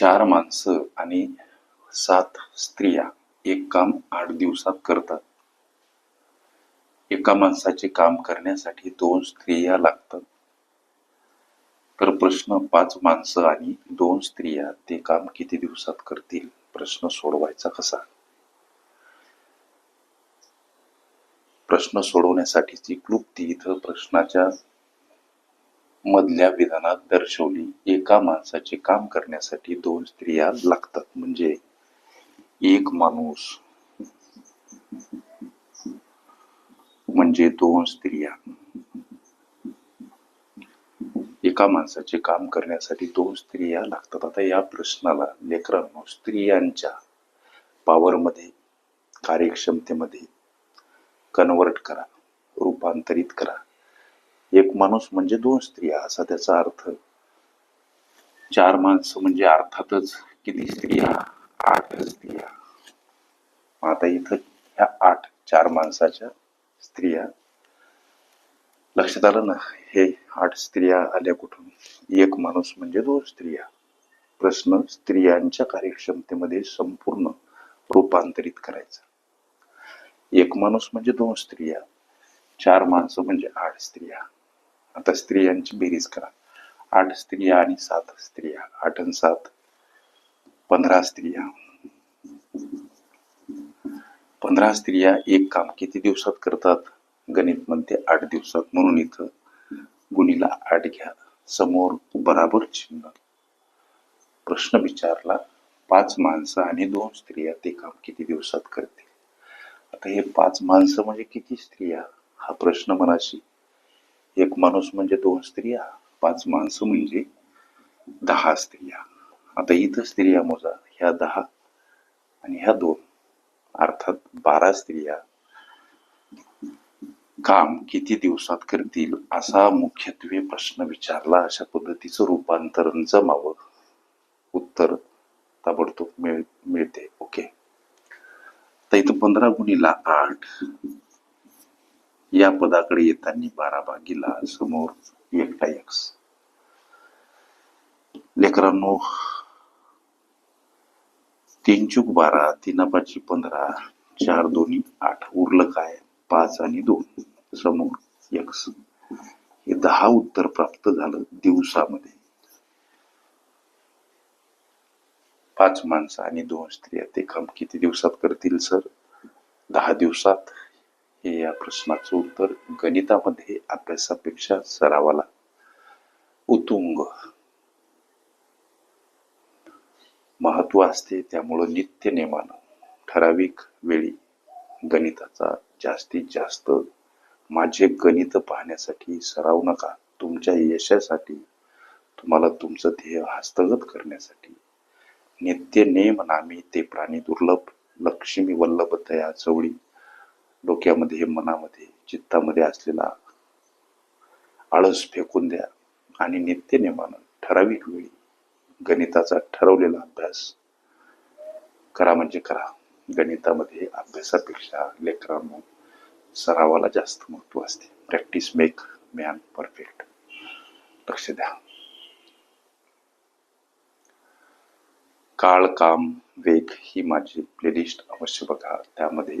चार माणसं आणि सात स्त्रिया एक काम आठ दिवसात करतात. एका माणसाचे काम करण्यासाठी दोन स्त्रिया लागतात. तर प्रश्न पाच माणसं आणि दोन स्त्रिया ते काम किती दिवसात करतील? प्रश्न सोडवायचा कसा? प्रश्न सोडवण्यासाठीची क्लुप्ती इथं प्रश्नाच्या मधल्या विधानात दर्शवली. एका माणसाचे काम करण्यासाठी दोन स्त्रिया लागतात. म्हणजे एक माणूस म्हणजे दोन स्त्रिया. एका माणसाचे काम करण्यासाठी दोन स्त्रिया लागतात. आता या प्रश्नाला लेकरांनो स्त्रियांच्या पॉवरमध्ये कार्यक्षमतेमध्ये कन्वर्ट करा. रूपांतरित करा. एक माणूस म्हणजे दोन स्त्रिया असा त्याचा अर्थ. चार माणसं म्हणजे अर्थातच किती स्त्रिया? आठ स्त्रिया. आता इथं ह्या आठ चार माणसाच्या स्त्रिया. लक्षात आलं ना? हे आठ स्त्रिया आल्या कुठून? एक माणूस म्हणजे दोन स्त्रिया. प्रश्न स्त्रियांच्या कार्यक्षमतेमध्ये संपूर्ण रूपांतरित करायचा. एक माणूस म्हणजे दोन स्त्रिया. चार माणसं म्हणजे आठ स्त्रिया. आता स्त्रियांची बेरीज करा. आठ स्त्रिया आणि सात स्त्रिया. आठ आणि सात पंधरा स्त्रिया. पंधरा स्त्रिया एक काम किती दिवसात करतात? गणित म्हणते आठ दिवसात. म्हणून इथं गुणीला आठ घ्या. समोर बराबर चिन्ह. प्रश्न विचारला पाच माणसं आणि दोन स्त्रिया ते काम किती दिवसात करतील? आता हे पाच माणसं म्हणजे किती स्त्रिया? हा प्रश्न मनाशी एक माणूस म्हणजे दोन स्त्रिया पाच माणसं म्हणजे दहा स्त्रिया. आता इथं स्त्रिया मोजा ह्या दहा आणि ह्या दोन. अर्थात बारा स्त्रिया काम किती दिवसात करतील असा मुख्यत्वे प्रश्न विचारला अशा पद्धतीचं रूपांतरण जमावं. उत्तर ताबडतोब मिळ मिळते. ओके. तर इथं पंधरा गुणीला आठ. या पदाकडे येताना बारा भागीला समोर एकटा एक्स लेकरांनो तीन चूक बारा तीन पाचशे पंधरा चार दोन्ही आठ उरलं काय? पाच आणि दोन. समोर एक्स हे दहा उत्तर प्राप्त झालं दिवसामध्ये. पाच माणसं आणि दोन स्त्रिया. ते काम किती दिवसात करतील सर? दहा दिवसात? हे या प्रश्नाचं उत्तर गणितामध्ये अभ्यासापेक्षा सरावाला उतुंग. महत्त्व असते त्यामुळं नित्य नेमानं ठराविक वेळी गणिताचा जास्तीत जास्त माझे गणित पाहण्यासाठी सराव नका. तुमच्या यशासाठी तुम्हाला तुमचं ध्येय हस्तगत करण्यासाठी. नित्य नेम नामी ते प्राणी दुर्लभ लक्ष्मी वल्लभ दया चवळी डोक्यामध्ये मनामध्ये चित्तामध्ये असलेला आळस फेकून द्या आणि नित्यनेमानं ठराविक वेळी गणिताचा ठरवलेला अभ्यास करा म्हणजे करा. गणितामध्ये अभ्यासापेक्षा लेकरांनो सरावाला जास्त महत्त्व असते. प्रॅक्टिस मेक मॅन परफेक्ट लक्ष द्या. काळ काम वेग ही माझी प्लेलिस्ट अवश्य बघा. त्यामध्ये